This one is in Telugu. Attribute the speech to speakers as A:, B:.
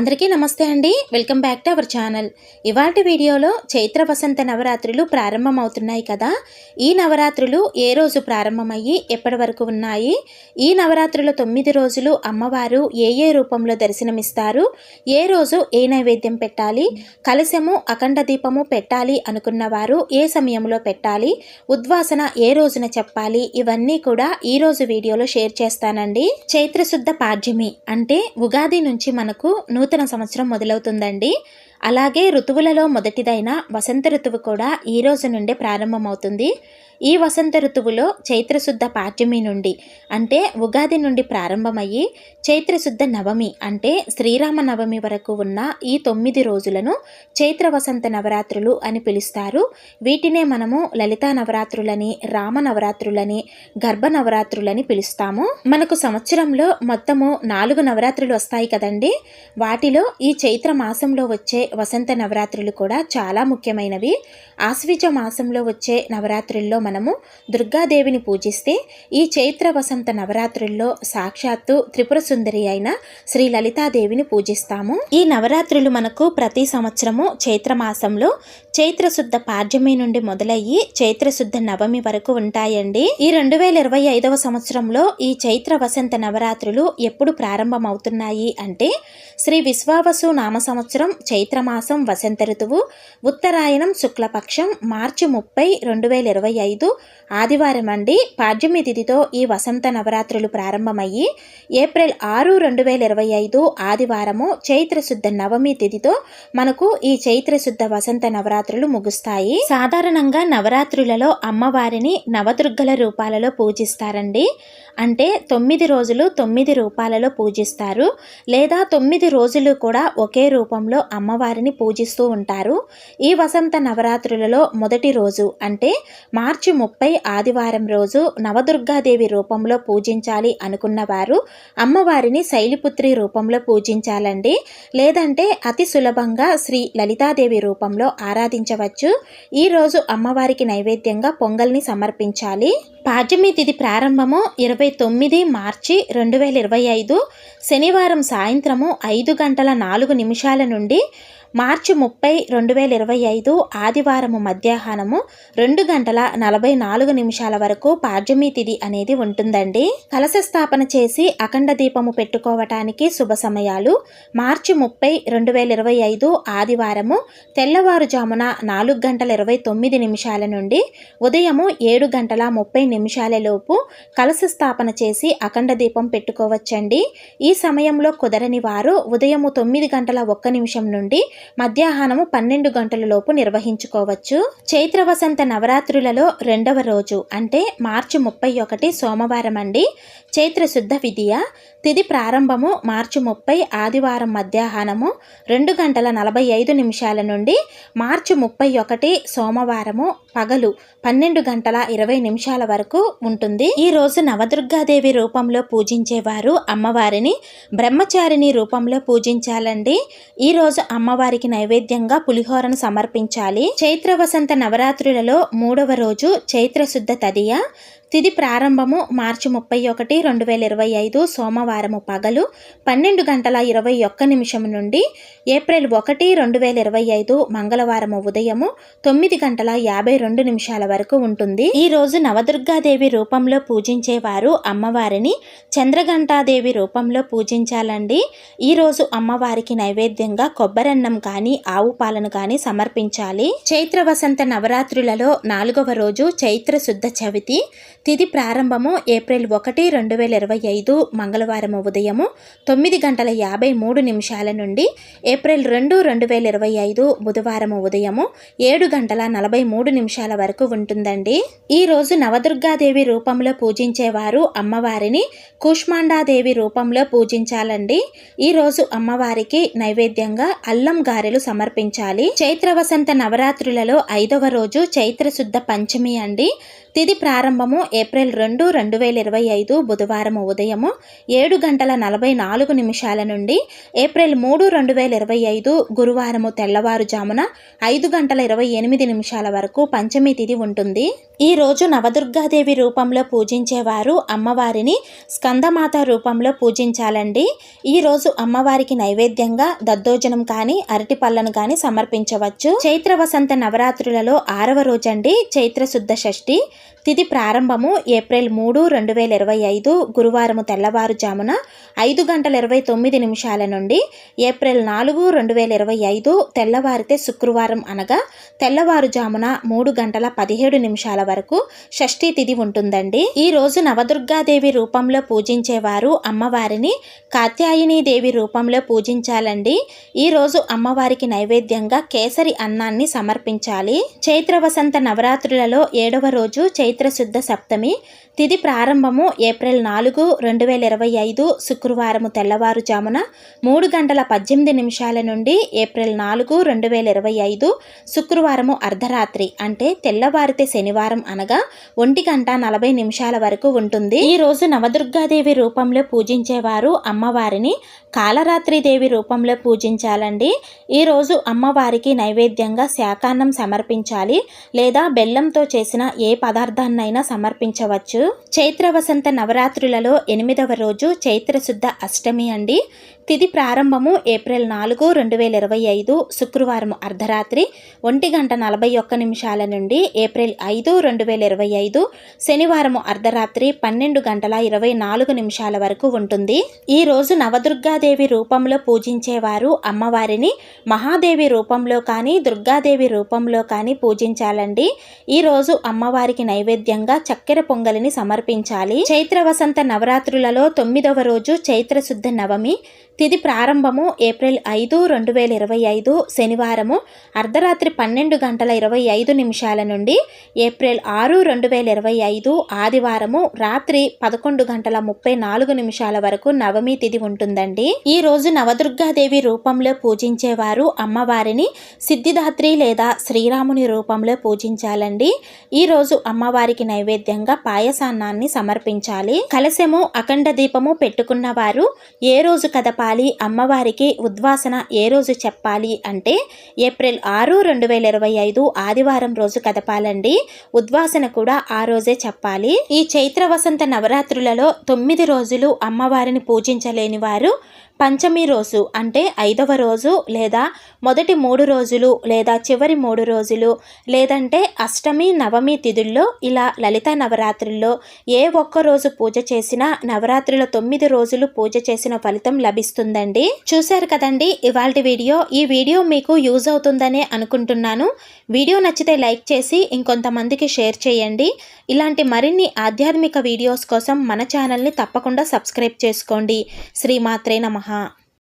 A: అందరికీ నమస్తే అండి. Welcome back to our channel. ఇవాటి వీడియోలో చైత్ర వసంత నవరాత్రులు ప్రారంభమవుతున్నాయి కదా. ఈ నవరాత్రులు ఏ రోజు ప్రారంభమయ్యి ఎప్పటి వరకు ఉన్నాయి? ఈ నవరాత్రుల తొమ్మిది రోజులు అమ్మవారు ఏ ఏ రూపంలో దర్శనమిస్తారు? ఏ రోజు ఏ నైవేద్యం పెట్టాలి? కలశము అఖండ దీపము పెట్టాలి అనుకున్న వారు ఏ సమయంలో పెట్టాలి? ఉద్వాసన ఏ రోజున చెప్పాలి? ఇవన్నీ కూడా ఈ రోజు వీడియోలో షేర్ చేస్తానండి. చైత్రశుద్ధ పాడ్యమి అంటే ఉగాది నుంచి మనకు నూతన సంవత్సరం మొదలవుతుందండి. అలాగే ఋతువులలో మొదటిదైన వసంత ఋతువు కూడా ఈ రోజు నుండే ప్రారంభమవుతుంది. ఈ వసంత ఋతువులో చైత్రశుద్ధ పాఠ్యమి నుండి అంటే ఉగాది నుండి ప్రారంభమయ్యి చైత్రశుద్ధ నవమి అంటే శ్రీరామ నవమి వరకు ఉన్న ఈ తొమ్మిది రోజులను చైత్ర వసంత నవరాత్రులు అని పిలుస్తారు. వీటినే మనము లలితా నవరాత్రులని రామ నవరాత్రులని గర్భ నవరాత్రులని పిలుస్తాము. మనకు సంవత్సరంలో మొత్తము నాలుగు నవరాత్రులు వస్తాయి కదండి. వాటిలో ఈ చైత్ర మాసంలో వచ్చే వసంత నవరాత్రులు కూడా చాలా ముఖ్యమైనవి. ఆశ్విజ మాసంలో వచ్చే నవరాత్రుల్లో మనము దుర్గాదేవిని పూజిస్తే ఈ చైత్ర వసంత నవరాత్రుల్లో సాక్షాత్తు త్రిపుర సుందరి అయిన శ్రీ లలితాదేవిని పూజిస్తాము. ఈ నవరాత్రులు మనకు ప్రతి సంవత్సరము చైత్ర మాసంలో చైత్రశుద్ధ పాడ్యమి నుండి మొదలయ్యి చైత్రశుద్ధ నవమి వరకు ఉంటాయండి. ఈ రెండు వేల ఇరవై ఐదవ సంవత్సరంలో ఈ చైత్ర వసంత నవరాత్రులు ఎప్పుడు ప్రారంభమవుతున్నాయి అంటే శ్రీ విశ్వావసు నామ సంవత్సరం చైత్రమాసం వసంత ఋతువు ఉత్తరాయణం శుక్లపక్షం మార్చి ముప్పై రెండు వేల ఇరవై ఐదు ఆదివారం అండి. పాడ్యమి తిథితో ఈ వసంత నవరాత్రులు ప్రారంభమయ్యి ఏప్రిల్ ఆరు రెండు వేల ఇరవై ఐదు ఆదివారము చైత్రశుద్ధ నవమి తిథితో మనకు ఈ చైత్రశుద్ధ వసంత నవరాత్రులు ముగుస్తాయి. సాధారణంగా నవరాత్రులలో అమ్మవారిని నవదుర్గల రూపాలలో పూజిస్తారండి. అంటే తొమ్మిది రోజులు తొమ్మిది రూపాలలో పూజిస్తారు లేదా తొమ్మిది రోజులు రోజులు కూడా ఒకే రూపంలో అమ్మవారిని పూజిస్తూ ఉంటారు. ఈ వసంత నవరాత్రులలో మొదటి రోజు అంటే మార్చి ముప్పై ఆదివారం రోజు నవదుర్గాదేవి రూపంలో పూజించాలి అనుకున్న వారు అమ్మవారిని శైలిపుత్రి రూపంలో పూజించాలండి. లేదంటే అతి సులభంగా శ్రీ లలితాదేవి రూపంలో ఆరాధించవచ్చు. ఈ రోజు అమ్మవారికి నైవేద్యంగా పొంగల్ని సమర్పించాలి. పాడ్యమి తిథి ప్రారంభము ఇరవై తొమ్మిది మార్చి రెండు వేల ఇరవై ఐదు. శనివారం సాయంత్రము ఐదు గంటల నాలుగు నిమిషాల నుండి మార్చి ముప్పై రెండు వేల ఇరవై ఐదు ఆదివారము మధ్యాహ్నము రెండు గంటల నలభై నాలుగు నిమిషాల వరకు పాడ్యమి తిథి అనేది ఉంటుందండి. కలశ స్థాపన చేసి అఖండ దీపము పెట్టుకోవటానికి శుభ సమయాలు. మార్చి ముప్పై రెండు వేల ఇరవై ఐదు ఆదివారము తెల్లవారుజామున నాలుగు గంటల ఇరవై తొమ్మిది నిమిషాల నుండి ఉదయము ఏడు గంటల ముప్పై నిమిషాల లోపు కలశ స్థాపన చేసి అఖండ దీపం పెట్టుకోవచ్చండి. ఈ సమయంలో కుదరని వారు ఉదయము తొమ్మిది గంటల ఒక్క నిమిషం నుండి మధ్యాహ్నము పన్నెండు గంటల లోపు నిర్వహించుకోవచ్చు. చైత్ర వసంత నవరాత్రులలో రెండవ రోజు అంటే మార్చి ముప్పై ఒకటి సోమవారం అండి చైత్ర శుద్ధ విధియ తిది ప్రారంభము మార్చి ముప్పై ఆదివారం మధ్యాహ్నము రెండు గంటల నలభై ఐదు నిమిషాల నుండి మార్చి ముప్పై ఒకటి సోమవారము పగలు పన్నెండు గంటల ఇరవై నిమిషాల వరకు ఉంటుంది. ఈ రోజు నవదుర్గాదేవి రూపంలో పూజించేవారు అమ్మవారిని బ్రహ్మచారిణి రూపంలో పూజించాలండి. ఈ రోజు అమ్మవారికి నైవేద్యంగా పులిహోరను సమర్పించాలి. చైత్ర వసంత నవరాత్రులలో మూడవ రోజు చైత్రశుద్ధ తదియ తిది ప్రారంభము మార్చి ముప్పై ఒకటి రెండు వేల ఇరవై ఐదు సోమవారము పగలు పన్నెండు గంటల ఇరవై ఒక్క నిమిషం నుండి ఏప్రిల్ ఒకటి రెండు వేల ఇరవై ఐదు మంగళవారము ఉదయము తొమ్మిది గంటల యాభై రెండు నిమిషాల వరకు ఉంటుంది. ఈ రోజు నవదుర్గాదేవి రూపంలో పూజించేవారు అమ్మవారిని చంద్రఘంటాదేవి రూపంలో పూజించాలండి. ఈ రోజు అమ్మవారికి నైవేద్యంగా కొబ్బరన్నం కానీ ఆవు పాలను కానీ సమర్పించాలి. చైత్ర వసంత నవరాత్రులలో నాలుగవ రోజు చైత్ర శుద్ధ చవితి. తిది ప్రారంభము ఏప్రిల్ ఒకటి రెండు వేల ఇరవై ఐదు మంగళవారం ఉదయము తొమ్మిది గంటల యాభై మూడు నిమిషాల నుండి ఏప్రిల్ రెండు రెండు వేల ఇరవై ఐదు బుధవారం ఉదయము ఏడు గంటల నలభై మూడు నిమిషాల వరకు ఉంటుందండి. ఈ రోజు నవదుర్గాదేవి రూపంలో పూజించేవారు అమ్మవారిని కుష్మాండాదేవి రూపంలో పూజించాలండి. ఈ రోజు అమ్మవారికి నైవేద్యంగా అల్లం గారెలు సమర్పించాలి. చైత్ర వసంత నవరాత్రులలో ఐదవ రోజు చైత్ర శుద్ధ పంచమి అండి. తిది ప్రారంభము ఏప్రిల్ రెండు రెండు వేల ఇరవై ఐదు బుధవారం ఉదయము ఏడు గంటల నలభై నాలుగు నిమిషాల నుండి ఏప్రిల్ మూడు రెండు వేల ఇరవై ఐదు గురువారము తెల్లవారుజామున ఐదు గంటల ఇరవై ఎనిమిది నిమిషాల వరకు పంచమి తిది ఉంటుంది. ఈ రోజు నవదుర్గాదేవి రూపంలో పూజించేవారు అమ్మవారిని స్కందమాత రూపంలో పూజించాలండి. ఈ రోజు అమ్మవారికి నైవేద్యంగా దద్దోజనం కానీ అరటి పళ్ళను కానీ సమర్పించవచ్చు. చైత్ర వసంత నవరాత్రులలో ఆరవ రోజండి చైత్ర శుద్ధ షష్ఠి. తిథి ప్రారంభము ఏప్రిల్ మూడు రెండు వేల ఇరవై ఐదు గురువారము తెల్లవారుజామున ఐదు గంటల ఇరవై తొమ్మిది నిమిషాల నుండి ఏప్రిల్ నాలుగు రెండు వేల ఇరవై ఐదు తెల్లవారితే శుక్రవారం అనగా తెల్లవారుజామున మూడు గంటల పదిహేడు నిమిషాల వరకు షష్ఠీ తిథి ఉంటుందండి. ఈ రోజు నవదుర్గాదేవి రూపంలో పూజించేవారు అమ్మవారిని కాత్యాయని దేవి రూపంలో పూజించాలండి. ఈ రోజు అమ్మవారికి నైవేద్యంగా కేసరి అన్నాన్ని సమర్పించాలి. చైత్ర వసంత నవరాత్రులలో ఏడవ రోజు చైత్రశుద్ధ సప్తమి తిది ప్రారంభము ఏప్రిల్ నాలుగు రెండు వేల ఇరవై ఐదు శుక్రవారము తెల్లవారుజామున మూడు గంటల పద్దెనిమిది నిమిషాల నుండి ఏప్రిల్ నాలుగు రెండు వేల ఇరవై ఐదు శుక్రవారము అర్ధరాత్రి అంటే తెల్లవారితే శనివారం అనగా ఒంటి గంట నలభై నిమిషాల వరకు ఉంటుంది. ఈ రోజు నవదుర్గాదేవి రూపంలో పూజించేవారు అమ్మవారిని కాలరాత్రి దేవి రూపంలో పూజించాలండి. ఈరోజు అమ్మవారికి నైవేద్యంగా శాకాన్నం సమర్పించాలి లేదా బెల్లంతో చేసిన ఏ పదార్థాన్నైనా సమర్పించవచ్చు. చైత్ర వసంత నవరాత్రులలో ఎనిమిదవ రోజు చైత్ర శుద్ధ అష్టమి అండి. తిది ప్రారంభము ఏప్రిల్ నాలుగు రెండు వేల ఇరవై ఐదు శుక్రవారం అర్ధరాత్రి ఒంటి గంట నలభై ఒక్క నిమిషాల నుండి ఏప్రిల్ ఐదు రెండు వేల ఇరవై ఐదు శనివారము అర్ధరాత్రి పన్నెండు గంటల ఇరవై నాలుగు నిమిషాల వరకు ఉంటుంది. ఈ రోజు నవదుర్గాదేవి రూపంలో పూజించేవారు అమ్మవారిని మహాదేవి రూపంలో కానీ దుర్గాదేవి రూపంలో కానీ పూజించాలండి. ఈ రోజు అమ్మవారికి నైవేద్యంగా చక్కెర పొంగలిని సమర్పించాలి. చైత్ర వసంత నవరాత్రులలో తొమ్మిదవ రోజు చైత్ర శుద్ధ నవమి తిది ప్రారంభము ఏప్రిల్ ఐదు రెండు వేల ఇరవై ఐదు శనివారము అర్ధరాత్రి పన్నెండు గంటల ఇరవై ఐదు నిమిషాల నుండి ఏప్రిల్ ఆరు రెండు వేల ఇరవై ఐదు ఆదివారము రాత్రి పదకొండు గంటల ముప్పై నాలుగు నిమిషాల వరకు నవమి తిది ఉంటుందండి. ఈ రోజు నవదుర్గాదేవి రూపంలో పూజించేవారు అమ్మవారిని సిద్ధిదాత్రి లేదా శ్రీరాముని రూపంలో పూజించాలండి. ఈ రోజు అమ్మవారికి నైవేద్యంగా పాయసాన్నాన్ని సమర్పించాలి. కలశము అఖండ దీపము పెట్టుకున్న వారు ఏ రోజు చెప్పాలి అమ్మవారికి ఉద్వాసన ఏ రోజు చెప్పాలి అంటే ఏప్రిల్ ఆరు రెండు వేల ఇరవై ఐదు ఆదివారం రోజు కదపాలండి. ఉద్వాసన కూడా ఆ రోజే చెప్పాలి. ఈ చైత్ర వసంత నవరాత్రులలో తొమ్మిది రోజులు అమ్మవారిని పూజించలేని వారు పంచమి రోజు అంటే ఐదవ రోజు లేదా మొదటి మూడు రోజులు లేదా చివరి మూడు రోజులు లేదంటే అష్టమి నవమి తిథుల్లో ఇలా లలిత నవరాత్రుల్లో ఏ ఒక్క రోజు పూజ చేసినా నవరాత్రుల తొమ్మిది రోజులు పూజ చేసిన ఫలితం లభిస్తుందండి. చూశారు కదండి ఇవాళ వీడియో. ఈ వీడియో మీకు యూజ్ అవుతుందనే అనుకుంటున్నాను. వీడియో నచ్చితే లైక్ చేసి ఇంకొంతమందికి షేర్ చేయండి. ఇలాంటి మరిన్ని ఆధ్యాత్మిక వీడియోస్ కోసం మన ఛానల్ని తప్పకుండా సబ్స్క్రైబ్ చేసుకోండి. శ్రీమాత్రే నమః. は。